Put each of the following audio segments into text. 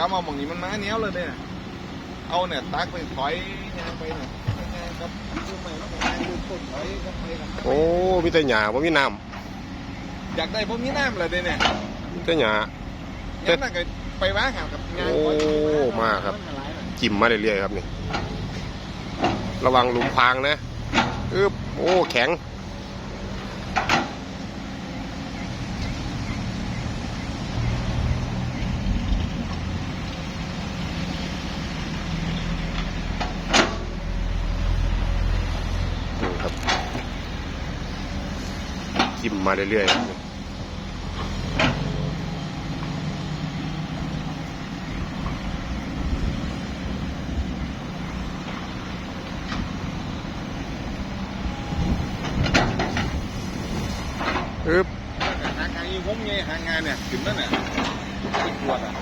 กำเอาหมองนี้มันมาเนี้ยเลยเนี่ยเอาเนี่ยตักไปถอยยางไปเนี่ยยางกับดูไปแล้วก็ยางดูต้นถอยกับไปกับโอ้มีแต่หญ้าบ่มีน้อยากได้พวกนี้น้ำเลยเด้เนี่ยำมีแต่หญ้างั้นน่ะก็ไปว้าหากับงานโอ้มาครับ จิ้มมาเรื่อยๆครับนี่ ระวังหลุมพรางนะอึบโอ้ แข็ง จิ้มมาเรื่อยๆครับนี่อึบหางานอีผมไงหางานเนี่ยขึ้นนั่นน่ะติดขวดอะ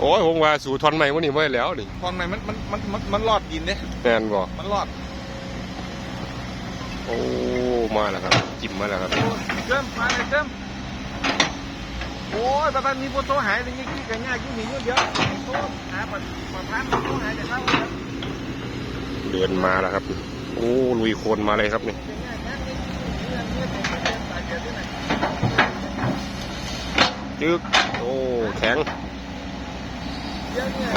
โอ้ยผมว่าสู่ทอนใหม่วันนี้ไม่แล้วนี่ตอนไหนมันมันมันมันมันรอดกินเด้แมนบอกมันรอด โอ้ มาแล้วครับ จิ้มมาแล้วครับเริ่มมาเลยเริ่มโอ้ยตอนนี้พวกโตหายเลยยี่กี้กันง่ายกี้หนีเยอะๆโตหาปัดปัดพันโตหายจะเข้าเลยเดินมาแล้วครับ โอ้ลุยโคลนมาเลยครับนี่ง่ายๆนะนี่นี่นี่เป็นเป็นสายเดียวที่ไหนจึกโอ้แข็งเยอะเนี่ย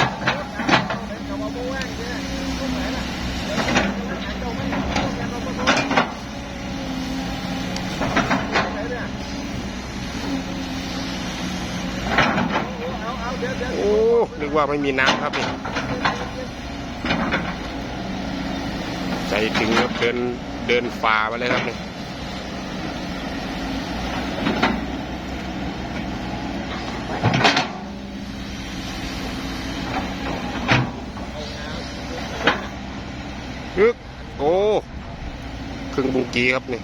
เอาเด็กกับมาบ้วนเนี่ยก็เหมือนอะเดี๋ยวหาเจ้าไม่เห็นเจ้าเราก็โตไหนเนี่ยเอาเอาเดี๋ยวเดี๋ยว โอ้ นึก ว่าไม่มีน้ำครับนี่ใจถึงครับเดินเดินฝ่าไปเลยครับนี่ึกโอ้ครึ่งบุงกีครับนี่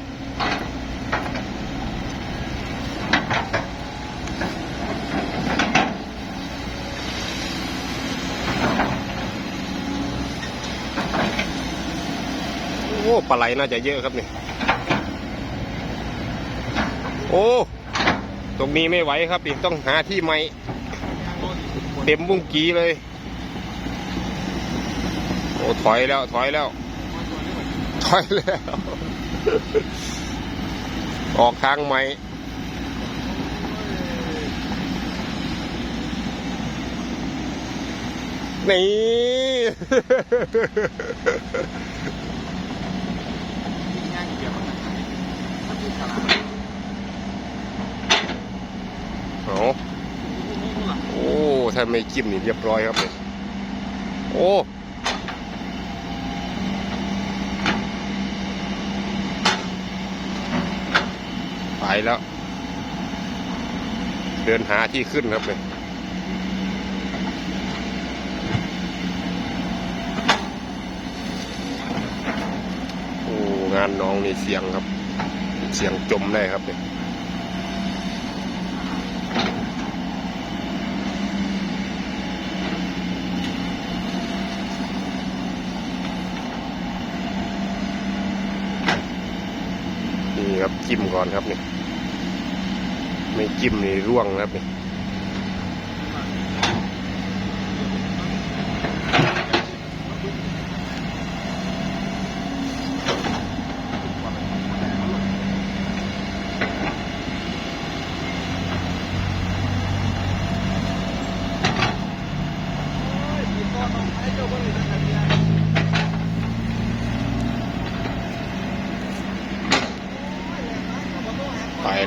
ปลาไหลน่าจะเยอะครับนี่ โอ้ ตรงนี้ไม่ไหวครับอีกต้องหาที่ใหม่ เต็มบุ้งกีเลย โอ้ถอยแล้ว ถอยแล้ว ถอยแล้ว ออกทางใหม่นี่ เอาโอ้ถ้าไม่จิ้มนี่เรียบร้อยครับเนี่ยโอ้ไปแล้ว เดินหาที่ขึ้นครับเนี่ยโอ้งานน้องนี่เสียงครับ เสียงจมได้ครับเนี่ยนี่ครับจิ้มก่อนครับนี่ไม่จิ้มนี่ร่วงครับนี่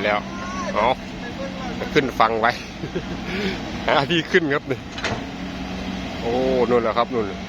แล้ว เอาขึ้นฟังไว้หาที่ขึ้นครับนี่ โอ้นู่นแหละครับนู่น ลุย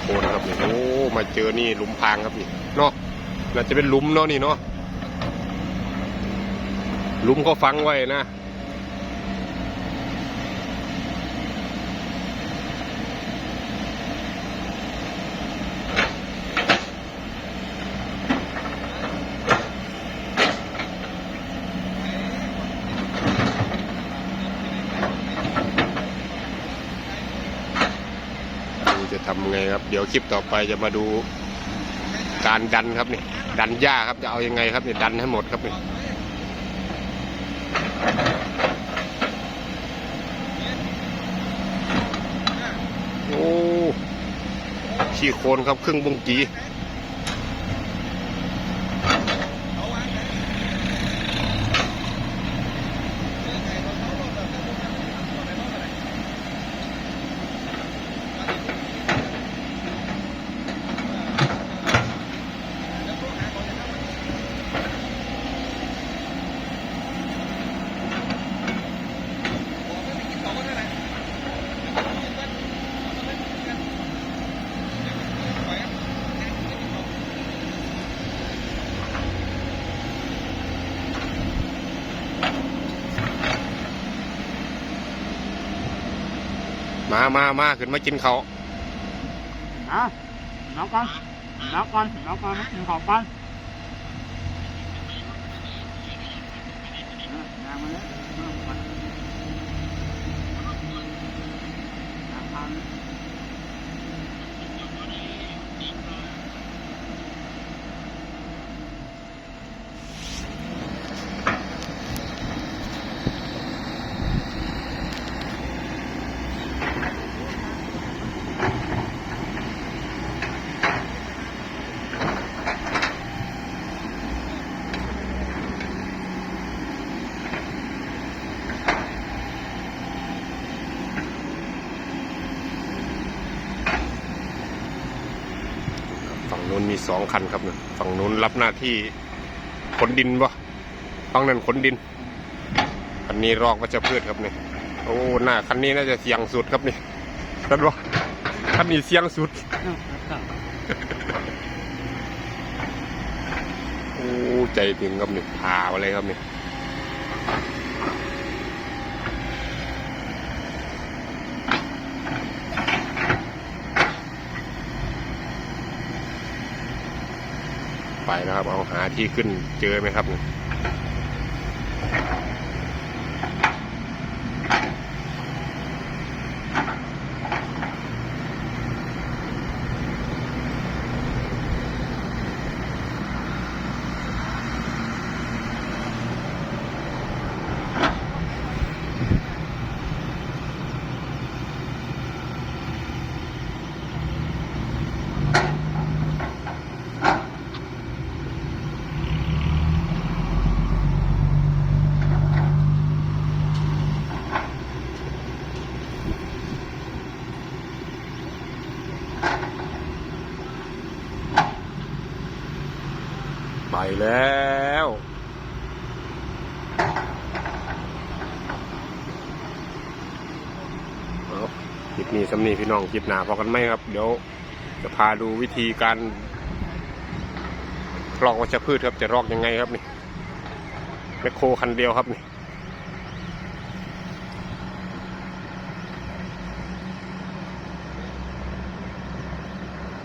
โคลนครับนี่โอ้ มาเจอนี่หลุมพางครับนี่เนาะน่าจะเป็นหลุมเนาะนี่เนาะหลุมก็ฟังไว้นะ จะทำไงครับ เดี๋ยวคลิปต่อไปจะมาดูการดันครับเนี่ยดันหญ้าครับจะเอายังไงครับเนี่ยดันให้หมดครับเนี่ยโอ้ขี้โคลนครับครึ่งบุงกี มามามาขึ้นมากินเขาวอะน้ำกันน้ำกันน้ำกันกินเขาวกันน้ำมาเลยน้ำกันน้ำกันฝั่ง มีสองคันครับเนี่ยฝั่งนู้นรับหน้าที่ขนดินวะฝั่งนั้นขนดิน อันนี้รอกวัชพืชครับเนี่ยโอ้หน้าคันนี้น่าจะเสียงสุดครับนี่นั่นวะคันนี้เสียงสุดโอ้ใจถึงครับนี่พามาเลยครับนี่ ไปนะครับ เอาหาที่ขึ้นเจอไหมครับ ไปแล้วเอาคลิปนี้สำนีพี่น้องคลิปหนาพอกันไหมครับ เดี๋ยวจะพาดูวิธีการลอกวัชพืชครับจะลอกยังไงครับนี่แมคโครคันเดียวครับนี่